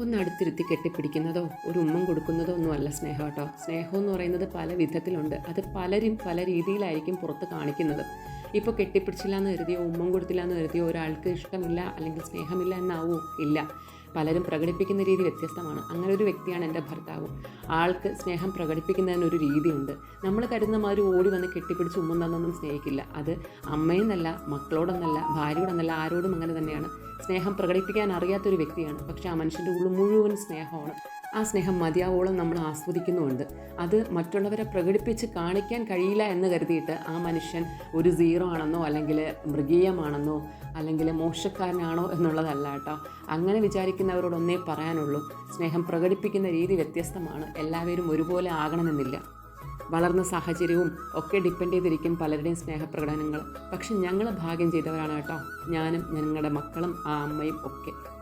ഒന്ന് അടുത്തിരുത്തി കെട്ടിപ്പിടിക്കുന്നതോ ഒരു ഉമ്മം കൊടുക്കുന്നതോ ഒന്നുമല്ല സ്നേഹം കേട്ടോ. സ്നേഹം എന്ന് പറയുന്നത് പല വിധത്തിലുണ്ട്. അത് പലരും പല രീതിയിലായിരിക്കും പുറത്ത് കാണിക്കുന്നത്. ഇപ്പോൾ കെട്ടിപ്പിടിച്ചില്ല എന്ന് കരുതിയോ ഉമ്മം കൊടുത്തില്ല എന്ന് കരുതിയോ ഒരാൾക്ക് ഇഷ്ടമില്ല അല്ലെങ്കിൽ സ്നേഹമില്ല എന്നാവോ? ഇല്ല. പലരും പ്രകടിപ്പിക്കുന്ന രീതി വ്യത്യസ്തമാണ്. അങ്ങനെ ഒരു വ്യക്തിയാണ് എന്റെ ഭർത്താവ്. ആൾക്ക് സ്നേഹം പ്രകടിപ്പിക്കുന്നതിന് ഒരു രീതിയുണ്ട്. നമ്മൾ കരുതുന്ന മാതിരി ഓടി വന്ന് കെട്ടിപ്പിടിച്ച് ഉമ്മം തന്നൊന്നും സ്നേഹിക്കില്ല. അത് അമ്മയെന്നല്ല മക്കളോടൊന്നല്ല ഭാര്യയോടൊന്നല്ല ആരോടും അങ്ങനെ തന്നെയാണ്. സ്നേഹം പ്രകടിപ്പിക്കാൻ അറിയാത്തൊരു വ്യക്തിയാണ്. പക്ഷേ ആ മനുഷ്യന്റെ ഉള്ളിൽ മുഴുവൻ സ്നേഹമാണ്. ആ സ്നേഹം മതിയാവോളം നമ്മൾ ആസ്വദിക്കുന്നുമുണ്ട്. അത് മറ്റുള്ളവരെ പ്രകടിപ്പിച്ച് കാണിക്കാൻ കഴിയില്ല എന്ന് കരുതിയിട്ട് ആ മനുഷ്യൻ ഒരു സീറോ ആണെന്നോ അല്ലെങ്കിൽ മൃഗീയമാണെന്നോ അല്ലെങ്കിൽ മോശക്കാരനാണോ എന്നുള്ളതല്ല കേട്ടോ. അങ്ങനെ വിചാരിക്കുന്നവരോട് ഒന്നേ പറയാനുള്ളൂ സ്നേഹം പ്രകടിപ്പിക്കുന്ന രീതി വ്യത്യസ്തമാണ് എല്ലാവരും ഒരുപോലെ ആകണമെന്നില്ല. വളർന്ന സാഹചര്യവും ഒക്കെ ഡിപ്പെൻഡ് ചെയ്തിരിക്കും പലരുടെയും സ്നേഹപ്രകടനങ്ങൾ. പക്ഷെ ഞങ്ങൾ ഭാഗ്യം ചെയ്തവരാണ് കേട്ടോ ഞാനും ഞങ്ങളുടെ മക്കളും ആ അമ്മയും ഒക്കെ.